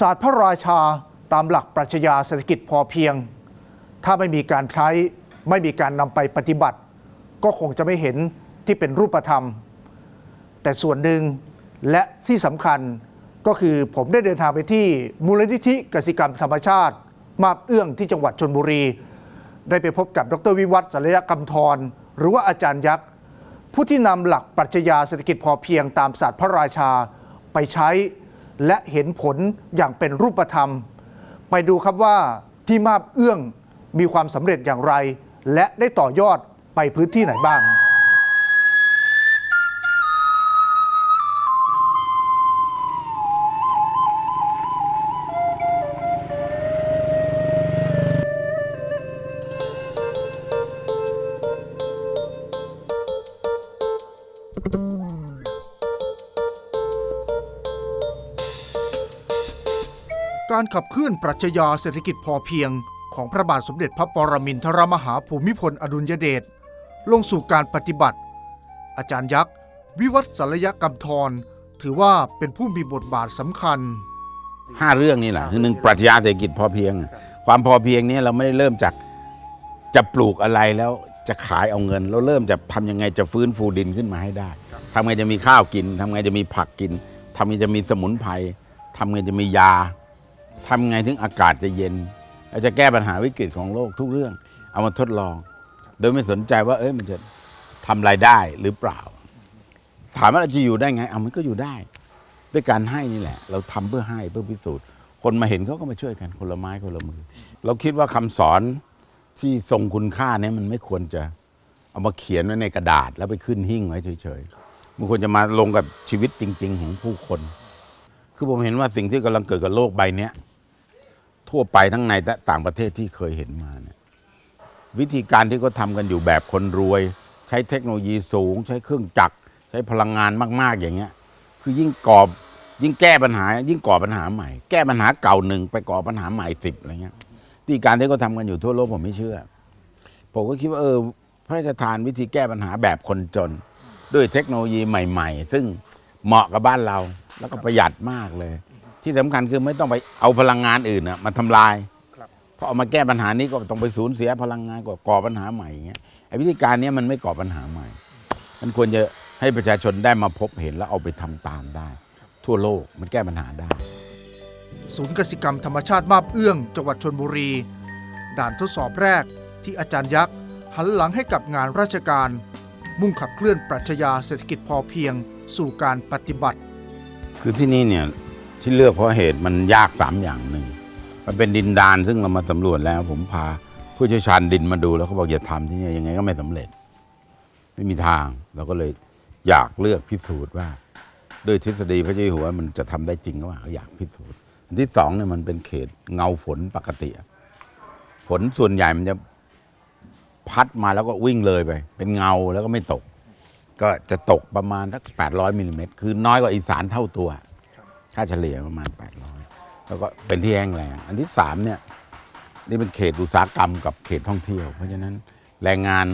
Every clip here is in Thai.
ศาสตร์พระราชาตามหลักปรัชญาเศรษฐกิจพอเพียง ถ้าไม่มีการใช้ไม่มีการนำไปปฏิบัติ ก็คงจะไม่เห็นที่เป็นรูปธรรม แต่ส่วนหนึ่งและที่สำคัญก็คือผมได้เดินทางไปที่มูลนิธิกสิกรรมธรรมชาติ มาบเอื้องที่จังหวัดชนบุรี ได้ไปพบกับดรวิวัฒน์ศัลยกรรมทรหรือว่าอาจารย์ยักษ์ผู้ที่นำหลักปรัชญาเศรษฐกิจพอเพียงตามศาสตร์พระราชาไปใช้ และเห็นผลอย่างเป็นรูปธรรม ไปดูครับว่าที่มาบเอื้องมีความสำเร็จอย่างไร และได้ต่อยอดไปพื้นที่ไหนบ้าง การขับเคลื่อนปรัชญาเศรษฐกิจพอเพียง ของพระบาทสมเด็จพระปรมินทรมหาภูมิพลอดุลยเดชลงสู่การปฏิบัติ อาจารย์ยักษ์ วิวัฒน์ศัลยกรรมทร ถือว่าเป็นผู้มีบทบาทสำคัญห้าเรื่องนี่แหละคือหนึ่งปรัชญาเศรษฐกิจพอเพียง ความพอเพียงนี้เราไม่ได้เริ่มจากจะปลูกอะไรแล้วจะขายเอาเงิน เราเริ่มจะทำยังไงจะฟื้นฟูดินขึ้นมาให้ได้ทำไงจะมีข้าวกินทำไงจะมีผักกินทำไงจะมีสมุนไพรทำไงจะมียา ทำไงถึงอากาศจะเย็นเราจะแก้ปัญหาวิกฤตของโลกทุกเรื่อง เอามาทดลอง โดยไม่สนใจว่า เอ้ยมันจะทำรายได้หรือเปล่า ถามว่าเราจะอยู่ได้ไงเอามันก็อยู่ได้ ด้วยการให้นี่แหละ เราทำเพื่อให้เพื่อพิสูจน์ คนมาเห็นเขาก็มาช่วยกันคนละไม้คนละมือ เราคิดว่าคำสอนที่ทรงคุณค่าเนี่ยมันไม่ควรจะเอามาเขียนไว้ในกระดาษ แล้วไปขึ้นหิ้งไว้เฉยๆมันควรจะมาลงกับชีวิตจริง ๆ ของผู้คน คือผมเห็นว่าสิ่งที่กำลังเกิดกับโลกใบเนี้ย ทั่วไปทั้งในและต่างประเทศที่เคยเห็นมาเนี่ยวิธีการที่เขาทำกันอยู่แบบคนรวย ใช้เทคโนโลยีสูง ใช้เครื่องจักร ใช้พลังงานมาก ๆ อย่างเงี้ย คือยิ่งก่อยิ่งแก้ปัญหา ยิ่งก่อปัญหาใหม่ แก้ปัญหาเก่าหนึ่งไปก่อปัญหาใหม่สิบอะไรเงี้ยที่การที่เขาทำกันอยู่ทั่วโลกผมไม่เชื่อ ผมก็คิดว่าเออพระราชทานวิธีแก้ปัญหาแบบคนจน ด้วยเทคโนโลยีใหม่ ๆ ซึ่งเหมาะกับบ้านเราแล้วก็ประหยัดมากเลย ที่สำคัญคือไม่ต้องไปเอาพลังงานอื่นนะมาทำลายครับพอเอามาแก้ปัญหานี้ก็ต้องไปสูญเสียพลังงานก่อก่อปัญหาใหม่อย่างเงี้ยไอ้วิธีการเนี้ยมันไม่ก่อปัญหาใหม่ มันควรจะให้ประชาชนได้มาพบเห็นแล้วเอาไปทำตามได้ ทั่วโลกมันแก้ปัญหาได้ ศูนย์กสิกรรมธรรมชาติมาบเอื้อง จังหวัดชนบุรี ด่านทดสอบแรกที่อาจารย์ยักษ์ หันหลังให้กับงานราชการ มุ่งขับเคลื่อนปรัชญาเศรษฐกิจพอเพียงสู่การปฏิบัติ คือที่นี่เนี่ย ที่เลือกเพราะเหตุมันยากสามอย่างหนึ่งมันเป็นดินดานซึ่งเรามาสำรวจแล้ว ผมพาผู้เชี่ยวชาญดินมาดูแล้วเขาบอกอย่าทำที่นี่ยังไงก็ไม่สำเร็จ ไม่มีทางเราก็เลยอยากเลือกพิสูจน์ว่าด้วยทฤษฎีพระเจ้าอยู่หัวมันจะทำได้จริงหรือเปล่าอยากพิสูจน์อันที่สองเนี่ยมันเป็นเขตเงาฝนปกติฝนส่วนใหญ่มันจะพัดมาแล้วก็วิ่งเลยไป เป็นเงาแล้วก็ไม่ตก ก็จะตกประมาณสัก800มิลลิเมตรคือน้อยกว่าอีสานเท่าตัว ค่าเฉลี่ยประมาณ 800 แล้วก็เป็นที่แห้งแล้งอันที่สามเนี่ยนี่เป็นเขตอุตสาหกรรมกับเขตท่องเที่ยว เพราะฉะนั้นแรงงาน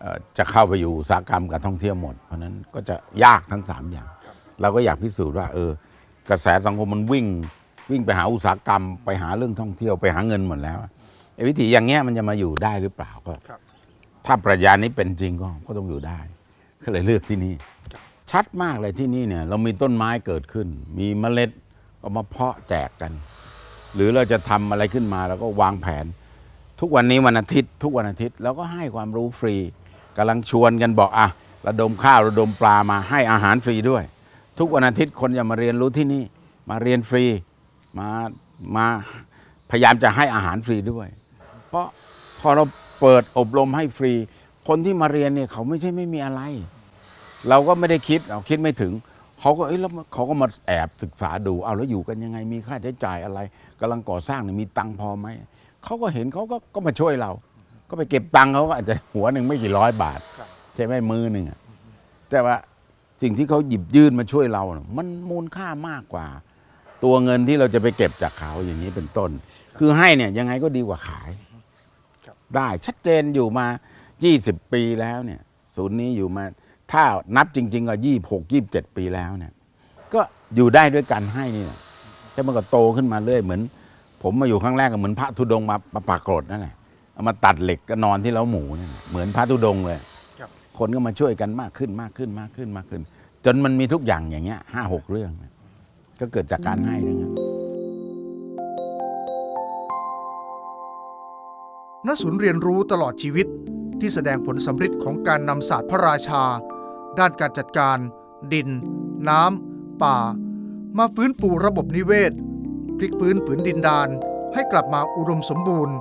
เอ่อจะเข้าไปอยู่อุตสาหกรรมกับท่องเที่ยวหมด เพราะฉะนั้นก็จะยากทั้งสามอย่าง เราก็อยากพิสูจน์ว่าเออกระแสสังคมมันวิ่ง วิ่งไปหาอุตสาหกรรม ไปหาเรื่องท่องเที่ยวไปหาเงินหมดแล้วไอ้วิธีอย่างเงี้ยมันจะมาอยู่ได้หรือเปล่าก็ครับถ้าปรัชญานี้เป็นจริงก็ก็ต้องอยู่ได้ ก็เลยเลือกที่นี่ ชัดมากเลยที่นี่เนี่ย เรามีต้นไม้เกิดขึ้น มีเมล็ดก็มาเพาะแจกกัน หรือเราจะทำอะไรขึ้นมาเราก็วางแผน ทุกวันนี้วันอาทิตย์ ทุกวันอาทิตย์เราก็ให้ความรู้ฟรีกำลังชวนกันบอกอะระดมข้าวระดมปลามาให้อาหารฟรีด้วย ทุกวันอาทิตย์คนจะมาเรียนรู้ที่นี่ มาเรียนฟรีมามาพยายามจะให้อาหารฟรีด้วย เพราะพอเราเปิดอบรมให้ฟรี คนที่มาเรียนเนี่ยเขาไม่ใช่ไม่มีอะไร เราก็ไม่ได้คิดเราคิดไม่ถึงเขาก็เอ้ยแล้วเขาก็มาแอบศึกษาดูเอาแล้วอยู่กันยังไงมีค่าใช้จ่ายอะไรกำลังก่อสร้างเนี่ยมีตังค์พอไหมเขาก็เห็นเขาก็ก็มาช่วยเรา ก็ไปเก็บตังค์เขาก็อาจจะหัวหนึ่งไม่กี่ร้อยบาทครับใช่ไหมมือหนึ่งอะแต่ว่าสิ่งที่เขาหยิบยื่นมาช่วยเราน่ะมันมูลค่ามากกว่า ตัวเงินที่เราจะไปเก็บจากเขาอย่างนี้เป็นต้น คือให้เนี่ยยังไงก็ดีกว่าขายครับได้ชัดเจนอยู่มา 20 ปีแล้วเนี่ย ศูนย์นี้อยู่มา ถ้านับจริง ๆ ก็ยี่หกยี่เจ็ดปีแล้วเนี่ย ก็อยู่ได้ด้วยการให้นี่แหละแล้วมันก็โตขึ้นมาเรื่อยเหมือน ผมมาอยู่ครั้งแรกก็เหมือนพระธุดงค์มามาปรากฏนั่นแหละเอามาตัดเหล็กก็นอนที่เล้าหมูเนี่ยเหมือนพระธุดงค์เลยครับคนก็มาช่วยกันมากขึ้นมากขึ้นมากขึ้นมากขึ้น จนมันมีทุกอย่างอย่างเงี้ยห้าหกเรื่องเนี่ยก็เกิดจากการให้ทั้งนั้นณศูนย์เรียนรู้ตลอดชีวิตที่แสดงผลสำฤทธิ์ของการนำศาสตร์พระราชา ด้านการจัดการ ดิน น้ำ ป่า มาฟื้นฟูระบบนิเวศ พลิกพื้นผืนดินดานให้กลับมาอุดมสมบูรณ์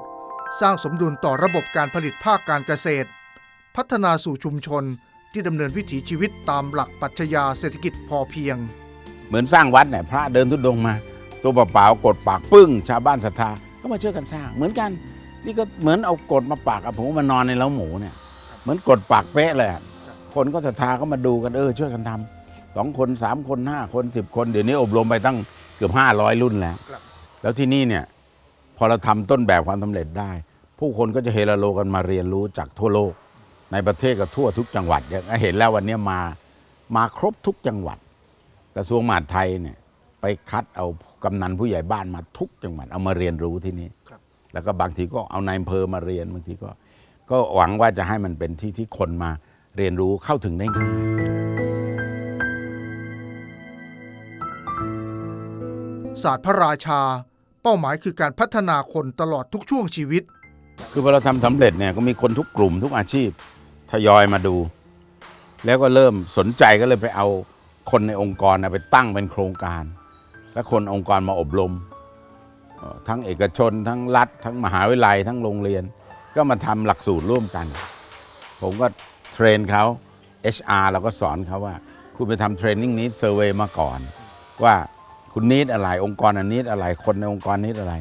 สร้างสมดุลต่อระบบการผลิตภาคการเกษตร พัฒนาสู่ชุมชนที่ดำเนินวิถีชีวิตตามหลักปรัชญาเศรษฐกิจพอเพียง เหมือนสร้างวัดเนี่ยพระเดินทุดงมา ตัวเปล่าๆกดปากปึ้ง ชาวบ้านศรัทธาก็มาช่วยกันสร้าง เหมือนกันนี่ก็เหมือนเอากดมาปากอะผมมานอนในเล้าหมูเนี่ย เหมือนกดปากเป๊ะเลย คนก็ศรัทธาก็มาดูกันเออช่วยกันทำสองคนสามคนห้าคนสิบคน เดี๋ยวนี้อบรมไปตั้งเกือบห้าร้อยรุ่นแล้วครับแล้วที่นี่เนี่ยพอเราทำต้นแบบความสำเร็จได้ ผู้คนก็จะเฮลโลกันมาเรียนรู้จากทั่วโลก ในประเทศกับทั่วทุกจังหวัดอย่างเห็นแล้ววันนี้มามาครบทุกจังหวัด กระทรวงมหาดไทยเนี่ยไปคัดเอากำนันผู้ใหญ่บ้านมาทุกจังหวัดเอามาเรียนรู้ที่นี่ครับแล้วก็บางทีก็เอานายอำเภอมาเรียนบางทีก็ ก็หวังว่าจะให้มันเป็นที่ที่คนมา เรียนรู้เข้าถึงได้ง่ายศาสตร์พระราชา เป้าหมายคือการพัฒนาคนตลอดทุกช่วงชีวิต คือพอเราทำสำเร็จเนี่ยก็มีคนทุกกลุ่มทุกอาชีพทยอยมาดู แล้วก็เริ่มสนใจก็เลยไปเอาคนในองค์กรน่ะไปตั้งเป็นโครงการ และคนองค์กรมาอบรมเอ่อทั้งเอกชน ทั้งรัฐ ทั้งมหาวิทยาลัย ทั้งโรงเรียน ก็มาทำหลักสูตรร่วมกัน ผมก็ เทรนเขา HR เราก็สอนเขาว่า คุณไปทำเทรนนิ่งนี้เซอร์เวยมาก่อน ว่าคุณนิดอะไรองค์กรอันนิดอะไรคนในองค์กรนิดอะไร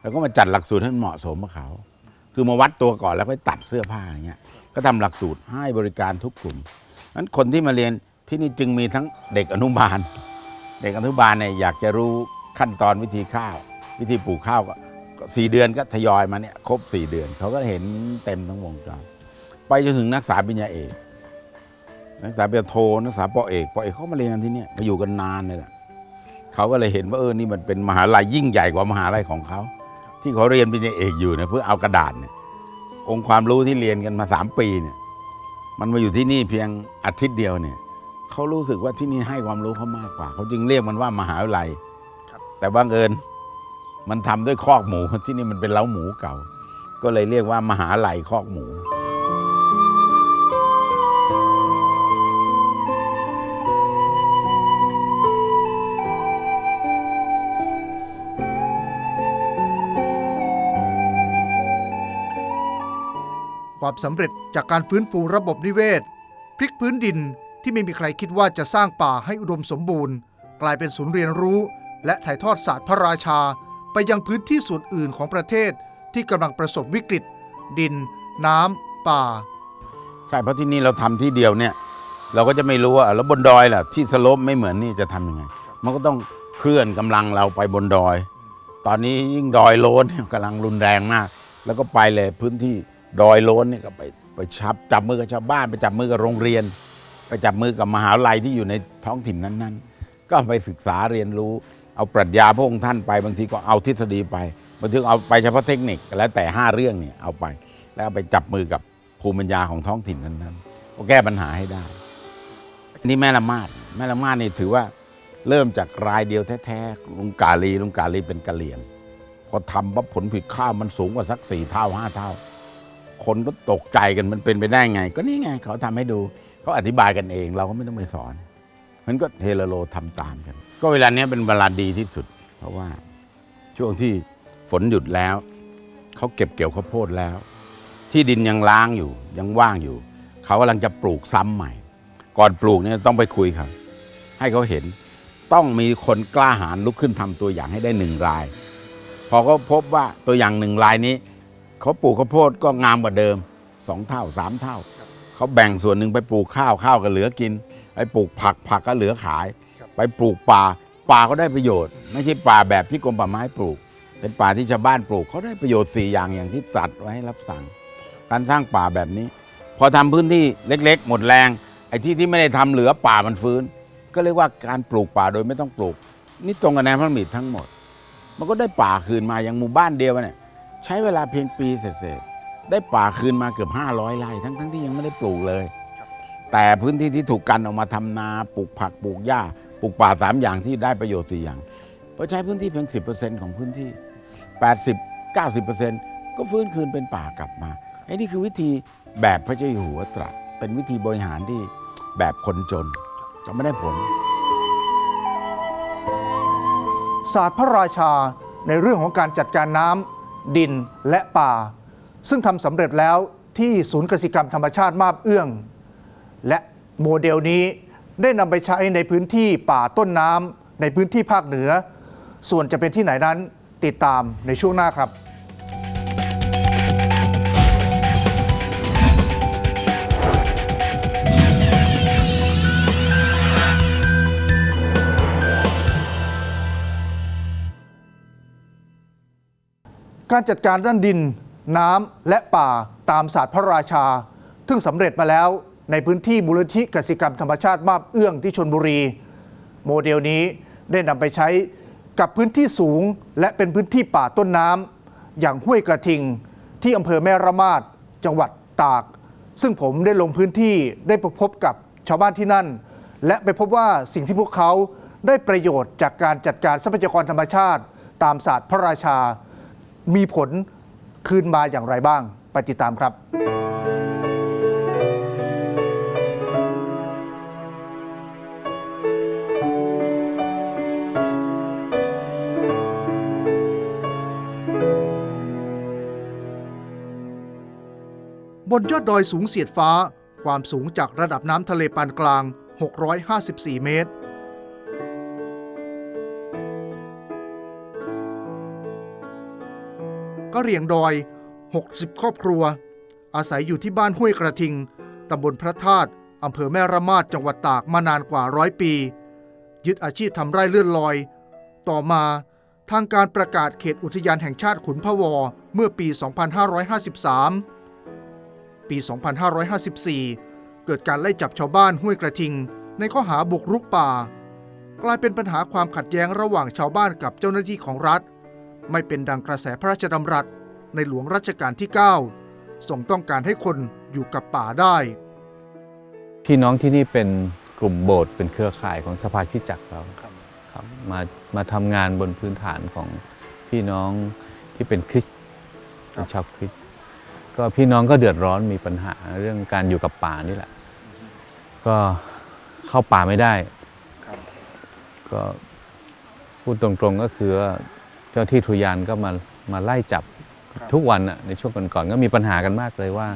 แล้วก็มาจัดหลักสูตรให้มันเหมาะสมกับเขา คือมาวัดตัวก่อนแล้วก็ตัดเสื้อผ้าอย่างเงี้ยก็ทำหลักสูตรให้บริการทุกกลุ่มนั้นคนที่มาเรียนที่นี่จึงมีทั้งเด็กอนุบาล เด็กอนุบาลเนี่ยอยากจะรู้ขั้นตอนวิธีข้าว วิธีปลูกข้าวก็สี่เดือนก็ทยอยมาเนี่ยครบสี่เดือน เขาก็เห็นเต็มทั้งวงจร ไปจนถึงนักศึกษาปริญญาเอก นักศึกษาปริญญาโทนักศึกษาปอเอกปอเอกเขามาเรียนกันที่เนี่ยมาอยู่กันนานเลยแหละเขาก็เลยเห็นว่าเออนี่มันเป็นมหาลัยยิ่งใหญ่กว่ามหาลัยของเขาที่เขาเรียนปริญญาเอกอยู่เนี่ยเพื่อเอากระดาษเนี่ยองค์ความรู้ที่เรียนกันมาสามปีเนี่ย มันมาอยู่ที่นี่เพียงอาทิตย์เดียวเนี่ยเขารู้สึกว่าที่นี่ให้ความรู้เขามากกว่า เขาจึงเรียกมันว่ามหาวิทยาลัยครับแต่บังเอิญมันทำด้วยคอกหมูที่นี่มันเป็นเล้าหมูเก่า ก็เลยเรียกว่ามหาลัยคอกหมู ความสำเร็จจากการฟื้นฟูระบบนิเวศ พลิกพื้นดินที่ไม่มีใครคิดว่าจะสร้างป่าให้อุดมสมบูรณ์ กลายเป็นศูนย์เรียนรู้ และถ่ายทอดศาสตร์พระราชา ไปยังพื้นที่ส่วนอื่นของประเทศที่กำลังประสบวิกฤต ดิน น้ำป่า ใช่เพราะที่นี่เราทำที่เดียวเนี่ย เราก็จะไม่รู้ว่าแล้วบนดอยล่ะที่สลปไม่เหมือนนี่จะทำยังไง มันก็ต้องเคลื่อนกำลังเราไปบนดอย ตอนนี้ยิ่งดอยโลนกำลังรุนแรงมาก แล้วก็ไปเลยพื้นที่ ดอยโลนเนี่ยก็ไปไปชับจับมือกับชาวบ้าน ไปจับมือกับโรงเรียน ไปจับมือกับมหาวิทยาลัยที่อยู่ในท้องถิ่นนั้นๆ ก็ไปศึกษาเรียนรู้ เอาปรัชญาพระองค์ท่านไปบางทีก็เอาทฤษฎีไปบางทีก็เอาไปเฉพาะเทคนิคแล้วแต่ห้าเรื่องเนี่ยเอาไป แล้วไปจับมือกับภูมิปัญญาของท้องถิ่นนั้นๆก็แก้ปัญหาให้ได้นี่แม่ละมาดแม่ละมาดนี่ถือว่าเริ่มจากรายเดียวแท้ๆลุงกาลีลุงกาลีเป็นกะเหลี่ยงพอทำปั๊บผลผลิตข้าวมันสูงกว่าสักสี่เท่าห้าเท่า คนก็ตกใจกันมันเป็นไปได้ไง ก็นี่ไง เขาทำให้ดูเขาอธิบายกันเอง เราก็ไม่ต้องไปสอน มันก็เฮลโลทำตามกัน ก็เวลาเนี้ยเป็นเวลาดีที่สุด เพราะว่าช่วงที่ฝนหยุดแล้ว เขาเก็บเกี่ยวข้าวโพดแล้ว ที่ดินยังล้างอยู่ยังว่างอยู่ เขากำลังจะปลูกซ้ำใหม่ ก่อนปลูกเนี่ยต้องไปคุยครับ ให้เขาเห็นต้องมีคนกล้าหาญลุกขึ้นทำตัวอย่างให้ได้หนึ่งราย พอเขาพบว่าตัวอย่างหนึ่งรายนี้ เขาปลูกข้าวโพดก็งามกว่าเดิมสองเท่าสามเท่า เขาแบ่งส่วนหนึ่งไปปลูกข้าวข้าวก็เหลือกินไปปลูกผักผักก็เหลือขายครับไปปลูกป่าป่าก็ได้ประโยชน์ ไม่ใช่ป่าแบบที่กรมป่าไม้ปลูก เป็นป่าที่ชาวบ้านปลูกเขาได้ประโยชน์สี่อย่างอย่างที่ตรัสไว้ให้รับสั่ง การสร้างป่าแบบนี้ พอทำพื้นที่เล็กๆ หมดแรงไอ้ที่ที่ไม่ได้ทำเหลือป่ามันฟื้น ก็เรียกว่าการปลูกป่าโดยไม่ต้องปลูก นี่ตรงกับแนวพระมิตรทั้งหมด มันก็ได้ป่าคืนมาอย่างหมู่บ้านเดียวเนี่ย ใช้เวลาเพียงปีเศษๆได้ป่าคืนมาเกือบ 500ไร่ทั้งๆทที่ยังไม่ได้ปลูกเลย แต่พื้นที่ที่ถูกกันออกมาทำนาปลูกผักปลูกหญ้าปลูกป่าสามอย่างที่ได้ประโยชน์สี่อย่างเพราะใช้พื้นที่เพียง 10%ของพื้นที่ 80 90%ก็ฟื้นคืนเป็นป่ากลับมาไอ้นี่คือวิธีแบบพระเจ้าอยู่หัวตรัสเป็นวิธีบริหารที่แบบคนจนจะไม่ได้ผล ศาสตร์พระราชาในเรื่องของการจัดการน้ำ ดินและป่า ซึ่งทำสำเร็จแล้วที่ศูนย์กสิกรรมธรรมชาติมาบเอื้อง และโมเดลนี้ได้นำไปใช้ในพื้นที่ป่าต้นน้ำในพื้นที่ภาคเหนือ ส่วนจะเป็นที่ไหนนั้นติดตามในช่วงหน้าครับ การจัดการด้านดิน น้ำและป่าตามศาสตร์พระราชา ซึ่งสำเร็จมาแล้วในพื้นที่มูลนิธิกสิกรรมธรรมชาติมาบเอื้องที่ชนบุรี โมเดลนี้ได้นำไปใช้กับพื้นที่สูงและเป็นพื้นที่ป่าต้นน้ำอย่างห้วยกระทิง ที่อำเภอแม่ระมาดจังหวัดตาก ซึ่งผมได้ลงพื้นที่ได้ไปพบกับชาวบ้านที่นั่น และไปพบว่าสิ่งที่พวกเขาได้ประโยชน์จากการจัดการทรัพยากรธรรมชาติ ตามศาสตร์พระราชา มีผลคืนมาอย่างไรบ้าง ไปติดตามครับบนยอดดอยสูงเสียดฟ้า ความสูงจากระดับน้ำทะเลปานกลาง 654 เมตร ก็เรียงดอย 60 ครอบครัว อาศัยอยู่ที่บ้านห้วยกระทิง ตำบลพระธาตุอำเภอแม่ระมาดจังหวัดตากมานานกว่าร้อยปี ยึดอาชีพทำไร่เลื่อนลอย ต่อมาทางการประกาศเขตอุทยานแห่งชาติขุนพะวอเมื่อปี 2553 ปี 2554 เกิดการไล่จับชาวบ้านห้วยกระทิง ในข้อหาบุกรุกป่า กลายเป็นปัญหาความขัดแย้งระหว่างชาวบ้านกับเจ้าหน้าที่ของรัฐ ไม่เป็นดังกระแสพระราชดำรัสในหลวงรัชกาลที่ 9 ทรงต้องการให้คนอยู่กับป่าได้ พี่น้องที่นี่เป็นกลุ่มโบสถ์เป็นเครือข่ายของสภาคริสตจักรเราครับมามาทำงานบนพื้นฐานของพี่น้องที่เป็นคริสต์เป็นชาวคริสต์ก็พี่น้องก็เดือดร้อนมีปัญหาเรื่องการอยู่กับป่านี่แหละ ก็เข้าป่าไม่ได้ก็พูดตรงๆก็คือว่า เจ้าที่ทุยานก็มามาไล่จับครับทุกวันน่ะในช่วงก่อนๆก็มีปัญหากันมากเลยว่า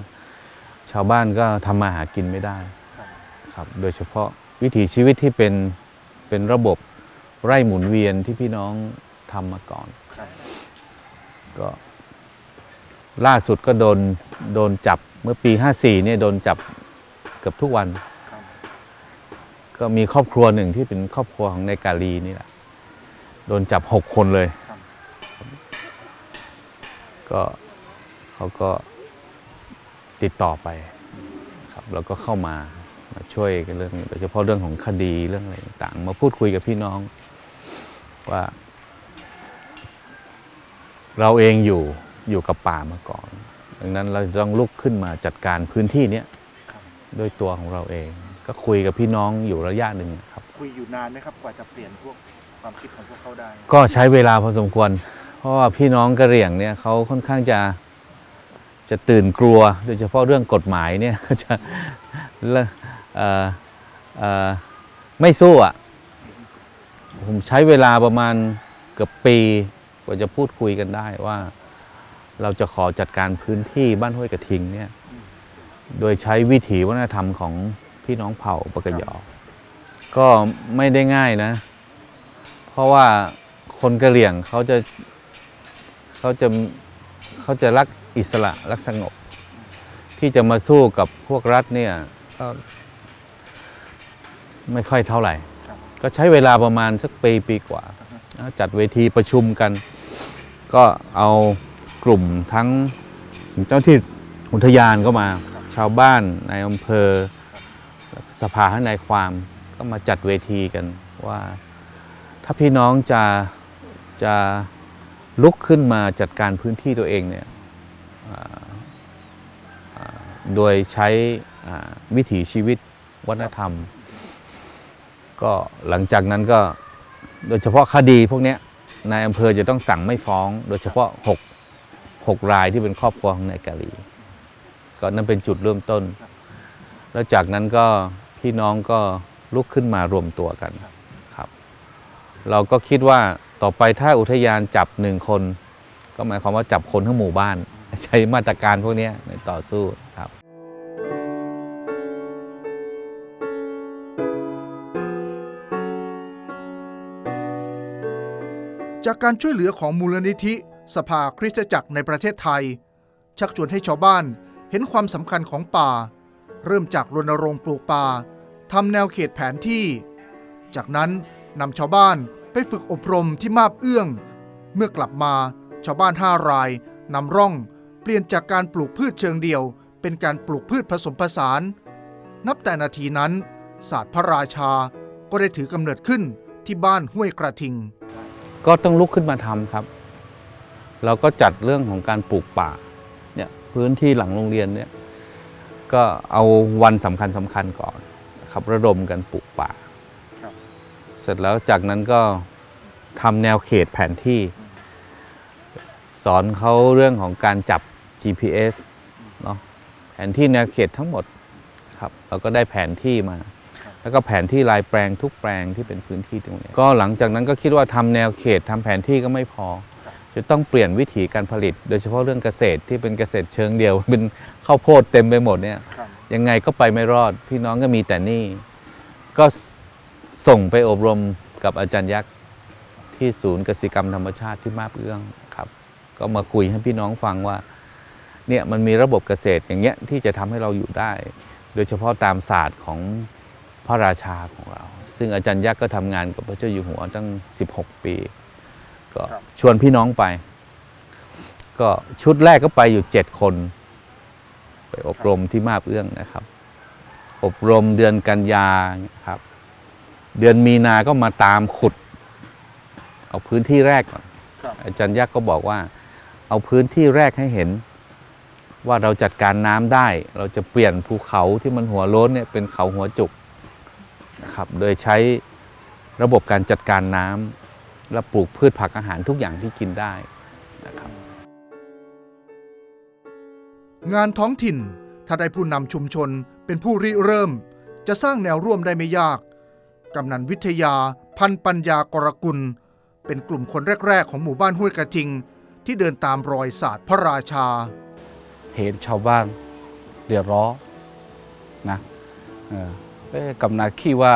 ชาวบ้านก็ทำมาหากินไม่ได้ครับโดยเฉพาะวิถีชีวิตที่เป็นเป็นระบบไร่หมุนเวียนที่พี่น้องทำมาก่อนก็ล่าสุดก็โดนโดนจับเมื่อปี 54เนี่ยโดนจับเกือบทุกวัน ก็มีครอบครัวหนึ่งที่เป็นครอบครัวของนายกาลีนี่แหละโดนจับหกคนเลยครับ ก็เขาก็ติดต่อไปครับแล้วก็เข้ามามาช่วยกันเรื่องโดยเฉพาะเรื่องของคดีเรื่องอะไรต่างๆมาพูดคุยกับพี่น้องว่า เราเองอยู่อยู่กับป่ามาก่อน ดังนั้นเราต้องลุกขึ้นมาจัดการพื้นที่เนี้ยด้วยตัวของเราเอง ก็คุยกับพี่น้องอยู่ระยะหนึ่งครับ คุยอยู่นานไหมครับกว่าจะเปลี่ยนพวกความคิดของพวกเขาได้ ก็ใช้เวลาพอสมควรเพ ราะว่าพี่น้องกะเหรี่ยงเนี่ยเขาค่อนข้างจะจะตื่นกลัว โดยเฉพาะเรื่องกฎหมายเนี่ยเขาจะไม่สู้อะผมใช้เวลาประมาณเกือบปีกว่าจะพูดคุยกันได้ว่า เราจะขอจัดการพื้นที่บ้านห้วยกระทิงเนี่ยโดยใช้วิถีวัฒนธรรมของพี่น้องเผ่าปะกยอ ก็ไม่ได้ง่ายนะ เพราะว่าคนกะเหรี่ยงเขาจะ เขาจะเขาจะรักอิสระรักสงบ ที่จะมาสู้กับพวกรัฐเนี่ยก็ไม่ค่อยเท่าไหร่ ก็ใช้เวลาประมาณสักปีปีกว่า จัดเวทีประชุมกัน ก็เอากลุ่มทั้งเจ้าที่อุทยานก็มา ชาวบ้านในอำเภอสภาทนายความก็มาจัดเวทีกันว่า ถ้าพี่น้องจะจะ ลุกขึ้นมาจัดการพื้นที่ตัวเองเนี่ยโดยใช้วิถีชีวิตวัฒนธรรม ก็หลังจากนั้นก็โดยเฉพาะคดีพวกนี้นายอำเภอจะต้องสั่งไม่ฟ้อง โดยเฉพาะ 6 6 รายที่เป็นครอบครัวของนายกาลี ก็นั่นเป็นจุดเริ่มต้น แล้วจากนั้นก็พี่น้องก็ลุกขึ้นมารวมตัวกันครับ เราก็คิดว่า ต่อไปถ้าอุทยานจับหนึ่งคน ก็หมายความว่าจับคนทั้งหมู่บ้าน ใช้มาตรการพวกนี้ในต่อสู้ครับจากการช่วยเหลือของมูลนิธิ สภาคริสตจักรในประเทศไทย ชักชวนให้ชาวบ้านเห็นความสำคัญของป่า เริ่มจากรณรงค์ปลูกป่าทำแนวเขตแผนที่ จากนั้นนำชาวบ้าน ไปฝึกอบรมที่มาบเอื้อง เมื่อกลับมาชาวบ้านห้ารายนำร่อง เปลี่ยนจากการปลูกพืชเชิงเดียว เป็นการปลูกพืชผสมผสาน นับแต่นาทีนั้น ศาสตร์พระราชาก็ได้ถือกำเนิดขึ้นที่บ้านห้วยกระทิง ก็ต้องลุกขึ้นมาทำครับ เราก็จัดเรื่องของการปลูกป่าเนี่ยพื้นที่หลังโรงเรียนเนี่ยก็เอาวันสำคัญสำคัญก่อนครับระดมกันปลูกป่า เสร็จแล้วจากนั้นก็ทำแนวเขตแผนที่ สอนเขาเรื่องของการจับ GPS เนาะแผนที่แนวเขตทั้งหมดครับเราก็ได้แผนที่มา แล้วก็แผนที่ลายแปลงทุกแปลงที่เป็นพื้นที่ตรงนี้ ก็หลังจากนั้นก็คิดว่าทำแนวเขตทำแผนที่ก็ไม่พอ จะต้องเปลี่ยนวิถีการผลิต โดยเฉพาะเรื่องเกษตรที่เป็นเกษตรเชิงเดียว เป็นข้าวโพดเต็มไปหมดเนี่ย ยังไงก็ไปไม่รอด พี่น้องก็มีแต่หนี่ก็ ส่งไปอบรมกับอาจารย์ยักษ์ที่ศูนย์เกษตรกรรมธรรมชาติที่มาบเอื้องครับ ก็มาคุยให้พี่น้องฟังว่าเนี่ยมันมีระบบเกษตรอย่างเงี้ยที่จะทำให้เราอยู่ได้ โดยเฉพาะตามศาสตร์ของพระราชาของเรา ซึ่งอาจารย์ยักษ์ก็ทำงานกับพระเจ้าอยู่หัวตั้ง 16 ปี ก็ชวนพี่น้องไป ก็ชุดแรกก็ไปอยู่ 7 คน ไปอบรมที่มาบเอื้องนะครับ อบรมเดือนกันยาครับ เดือนมีนาก็มาตามขุด เอาพื้นที่แรกก่อนครับอาจารย์ยักษ์ก็บอกว่า เอาพื้นที่แรกให้เห็น ว่าเราจัดการน้ำได้ เราจะเปลี่ยนภูเขาที่มันหัวโล้นเนี่ยเป็นเขาหัวจุกนะครับโดยใช้ระบบการจัดการน้ำและปลูกพืชผักอาหารทุกอย่างที่กินได้นะครับงานท้องถิ่นถ้าได้ผู้นำชุมชนเป็นผู้ริเริ่ม จะสร้างแนวร่วมได้ไม่ยาก กำนันวิทยา พันปัญญากรกุล เป็นกลุ่มคนแรก ๆ ของหมู่บ้านห้วยกระทิง ที่เดินตามรอยศาสตร์พระราชา เห็นชาวบ้านเดือดร้อนนะเออเอ้ยกำนันคิดว่า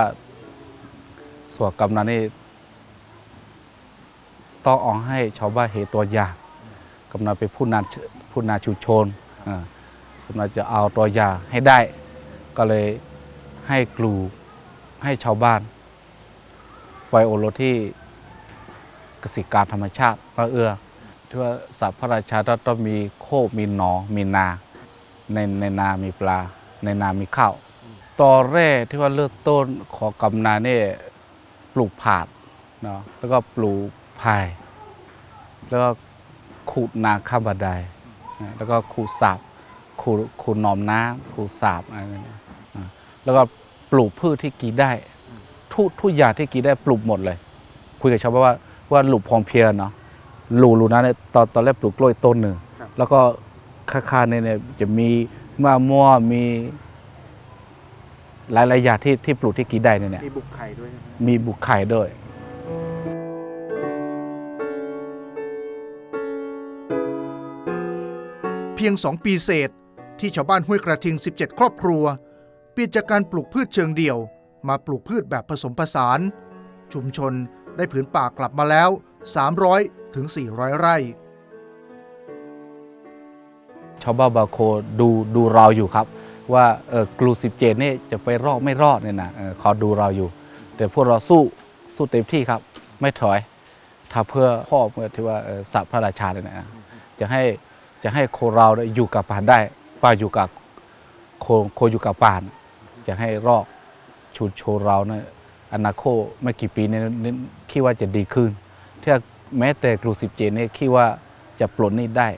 ส่วนกำนันนี่ต้องเออกให้ชาวบ้านเห็นตัวอย่างกำนันเป็นผู้นำผู้นำชุมชนอ่ากำนันจะเอาตัวอย่างให้ได้ ก็เลยให้กลู ให้ชาวบ้านไปโอรที่เกษตรการธรรมชาติมาเอื้อที่ว่าสัตว์พระราชาต้องต้องมีโคมีหนอมีนา ในในนามีปลา ในนามีข้าวตอแรกที่ว่าเริ่มต้นขอกำนาเนี่ยปลูกผาดเนาะแล้วก็ปลูกพาย แล้วก็ขูดนาข้ามบันไดแล้วก็ขูดสาบขูดขูดหนอมน้ำขูดสาบอะไรเนี่ยแล้วก็ ปลูกพืชที่กินได้ ทุกทุกอย่างที่กินได้ปลูกหมดเลย คุยกับชาวบ้านว่าว่าหลุมพองเพียรเนาะรูรูนั้นเนี่ยตอนตอนแรกปลูกกล้วยต้นหนึ่งครับแล้วก็ข้างๆเนี่ยเนี่ยจะมีมะม่วงมี หลายๆอย่างที่ที่ปลูกที่กินได้เนี่ยเนี่ยมีบุกไข่ด้วยมีบุกไข่ด้วยเพียง 2 ปีเศษ ที่ชาวบ้านห้วยกระทิง 17 ครอบครัวเป ลี่ยนจากการปลูกพืชเชิงเดี่ยว มาปลูกพืชแบบผสมผสาน ชุมชนได้ผืนป่ากลับมาแล้ว 300ถึง400 ไร่ ชาวบ้านบาโคดูดูเราอยู่ครับ ว่าเออกลูสิบเจนนี่จะไปรอดไม่รอดเนี่ยนะเอขาดูเราอยู่ แต่พวกเราสู้สู้เต็มที่ครับ ไม่ถอยถ้าเพื่อพ่อเพื่อที่ว่าสัตว์พระราชาเลยนะจะให้จะให้โคเราอยู่กับป่านได้ป่าอยู่กับโคโคอยู่กับป่าน จะให้รอดชุดโชว์เราเนี่ยอนาคตไม่กี่ปีนี้นี่คิดว่าจะดีขึ้นถ้าแม้แต่กลุ่มสิบเจเนี่ยคิดว่าจะปลดหนี้ได้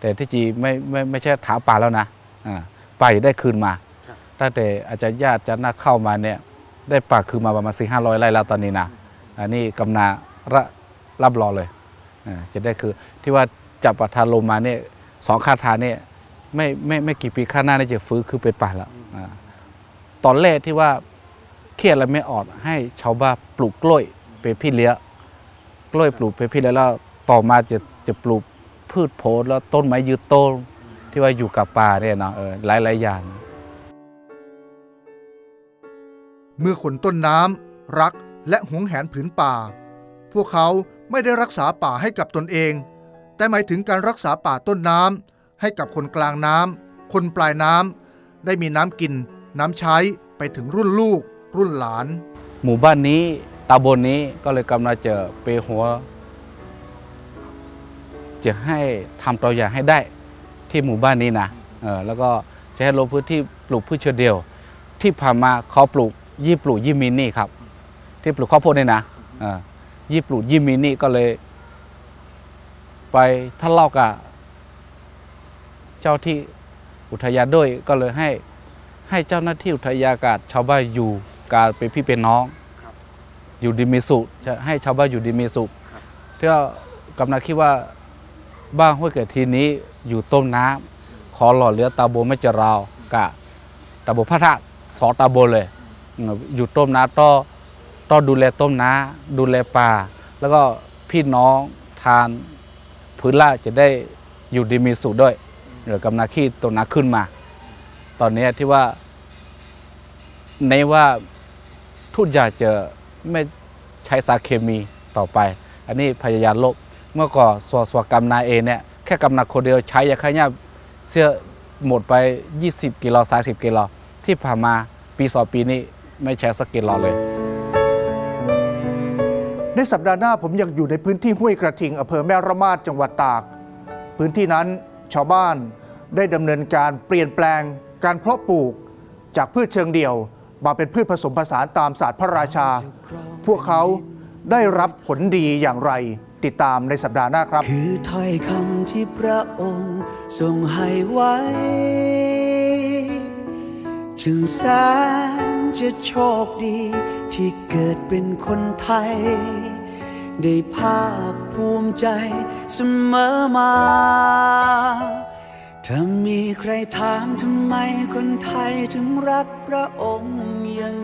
แต่ที่จริงไม่ไม่ไม่ใช่ถามป่าแล้วนะอ่าป่าจะได้คืนมาตั้งแต่อาจารย์ญาติอาจะน่าเข้ามาเนี่ยได้ป่าคืนมาประมาณสี่ห้าร้อยไร่แล้วตอนนี้นะอันนี้กำนาระรับรอเลยอ่าจะได้คือที่ว่าจับประธานลงมาเนี่ยสองคาถาเนี่ยไม่ไม่ไม่กี่ปีข้างหน้านี่จะฟื้นคือเป็นป่าแล้วอ่า ตอนแรกที่ว่าเครียดอะไรไม่ออกให้ชาวบ้านปลูกกล้วยเป็นพี่เลี้ยงกล้วยปลูกเป็นพี่เลี้ยงแล้วต่อมาจะจะปลูกพืชผลแล้วต้นไม้ยืนต้นที่ว่าอยู่กับป่าเนี่ยเนาะเออหลายหลายอย่าง เมื่อคนต้นน้ำรักและหวงแหนผืนป่า พวกเขาไม่ได้รักษาป่าให้กับตนเอง แต่หมายถึงการรักษาป่าต้นน้ำให้กับคนกลางน้ำคนปลายน้ำได้มีน้ำกิน น้ำใช้ไปถึงรุ่นลูก รุ่นหลาน หมู่บ้านนี้ตำบลนี้ก็เลยกำลังจะไปหัว จะให้ทำตัวอย่างให้ได้ที่หมู่บ้านนี้นะเออแล้วก็จะให้ลงพื้นที่ปลูกพืชเชเดียว ที่ผ่านมาเขาปลูกยี่ปลูกยี่มินนี่ครับ ที่ปลูกข้าวโพดเนี่ยนะเออยี่ปลูกยี่มินนี่ก็เลย ไปทะเลาะกับเจ้าที่อุทยานด้วยก็เลยให้ ให้เจ้าหน้าที่อุทยานกับชาวบ้านอยู่การเป็นพี่เป็นน้อง อยู่ดีมีสุขจะให้ชาวบ้านอยู่ดีมีสุขที่ว่ากำนันคิดว่าบ้านห้วยเกิดทีนี้อยู่ต้นน้ำขอหล่อเหลือตาโบไม่จะราวกะตาโบพระธาตุสอตาโบเลยอืมอยู่ต้มน้ำต้อต้อดูแลต้มน้ำดูแลป่า แล้วก็พี่น้องทานพื้นล่าจะได้อยู่ดีมีสุขด้วยเดี๋ยวกำนันขี้ต้นน้ำขึ้นมา ตอนนี้ที่ว่า ในว่าทุกอย่างจะไม่ใช้สารเคมีต่อไป อันนี้พยายามลบเมื่อก่อนสวสวกรรมนาเองเนี่ยแค่กำนักคนเดียวใช้ยาฆ่าหญ้าเสื้อหมดไป 20 กิโล30 กิโลที่ผ่านมาปีสองปีนี้ไม่ใช้สักกิโลเลย ในสัปดาห์หน้าผมยังอยู่ในพื้นที่ห้วยกระทิงอำเภอแม่ระมาดจังหวัดตาก พื้นที่นั้นชาวบ้านได้ดำเนินการเปลี่ยนแปลง การเพาะปลูกจากพืชเชิงเดี่ยว มาเป็นพืชผสมผสานตามศาสตร์พระราชา พวกเขาได้รับผลดีอย่างไรติดตามในสัปดาห์หน้าครับ คือถ้อยคำที่พระองค์ทรงให้ไว้ จึงแสนจะโชคดีที่เกิดเป็นคนไทย ได้ภาคภูมิใจเสมอมา ถ้ามีใครถามทำไมคนไทยถึงรักพระองค์อย่าง